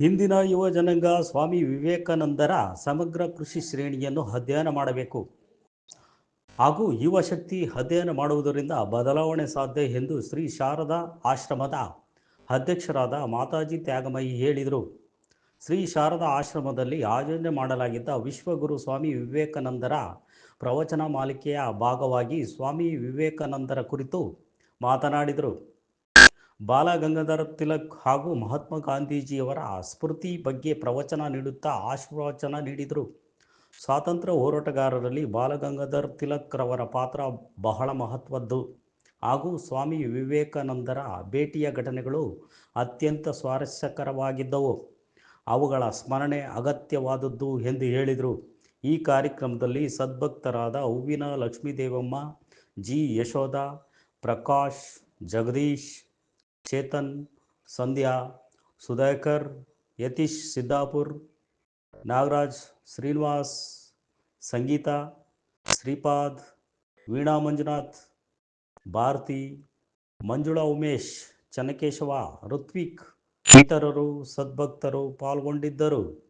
ಹಿಂದಿನ ಯುವ ಜನಾಂಗ ಸ್ವಾಮಿ ವಿವೇಕಾನಂದರ ಸಮಗ್ರ ಕೃಷಿ ಶ್ರೇಣಿಯನ್ನು ಅಧ್ಯಯನ ಮಾಡಬೇಕು. ಹಾಗೂ ಯುವ ಶಕ್ತಿ ಅಧ್ಯಯನ ಮಾಡುವುದರಿಂದ ಬದಲಾವಣೆ ಸಾಧ್ಯ ಎಂದು ಶ್ರೀ ಶಾರದಾ ಆಶ್ರಮದ ಅಧ್ಯಕ್ಷರಾದ ಮಾತಾಜಿ ತ್ಯಾಗಮಯಿ ಹೇಳಿದರು. ಶ್ರೀ ಶಾರದಾ ಆಶ್ರಮದಲ್ಲಿ ಆಯೋಜನೆ ಮಾಡಲಾಗಿದ್ದ ವಿಶ್ವಗುರು ಸ್ವಾಮಿ ವಿವೇಕಾನಂದರ ಪ್ರವಚನ ಮಾಲಿಕೆಯ ಭಾಗವಾಗಿ ಸ್ವಾಮಿ ವಿವೇಕಾನಂದರ ಕುರಿತು ಮಾತನಾಡಿದರು. ಬಾಲಗಂಗಾಧರ ತಿಲಕ್ ಹಾಗೂ ಮಹಾತ್ಮ ಗಾಂಧೀಜಿಯವರ ಸ್ಮೃತಿ ಬಗ್ಗೆ ಪ್ರವಚನ ನೀಡುತ್ತಾ ಆಶ್ವಾಚನ ನೀಡಿದರು. ಸ್ವಾತಂತ್ರ್ಯ ಹೋರಾಟಗಾರರಲ್ಲಿ ಬಾಲಗಂಗಾಧರ್ ತಿಲಕ್ ರವರ ಪಾತ್ರ ಬಹಳ ಮಹತ್ವದ್ದು. ಹಾಗೂ ಸ್ವಾಮಿ ವಿವೇಕಾನಂದರ ಭೇಟಿಯ ಘಟನೆಗಳು ಅತ್ಯಂತ ಸ್ವಾರಸ್ಯಕರವಾಗಿದ್ದವು. ಅವುಗಳ ಸ್ಮರಣೆ ಅಗತ್ಯವಾದದ್ದು ಎಂದು ಹೇಳಿದರು. ಈ ಕಾರ್ಯಕ್ರಮದಲ್ಲಿ ಸದ್ಭಕ್ತರಾದ ಹೂವಿನ ಲಕ್ಷ್ಮೀದೇವಮ್ಮ, ಜಿ ಯಶೋಧ, ಪ್ರಕಾಶ್, ಜಗದೀಶ್ ಚೇತನ್, ಸಂಧ್ಯಾ, ಸುಧಾಕರ್, ಯತೀಶ್ ಸಿದ್ದಾಪುರ್, ನಾಗರಾಜ್, ಶ್ರೀನಿವಾಸ್, ಸಂಗೀತ, ಶ್ರೀಪಾದ್, ವೀಣಾ ಮಂಜುನಾಥ್, ಭಾರತಿ, ಮಂಜುಳಾ ಉಮೇಶ್, ಚನ್ನಕೇಶವ, ಋತ್ವಿಕ್. ಇತರರು ಸದ್ಭಕ್ತರು ಪಾಲ್ಗೊಂಡಿದ್ದರು.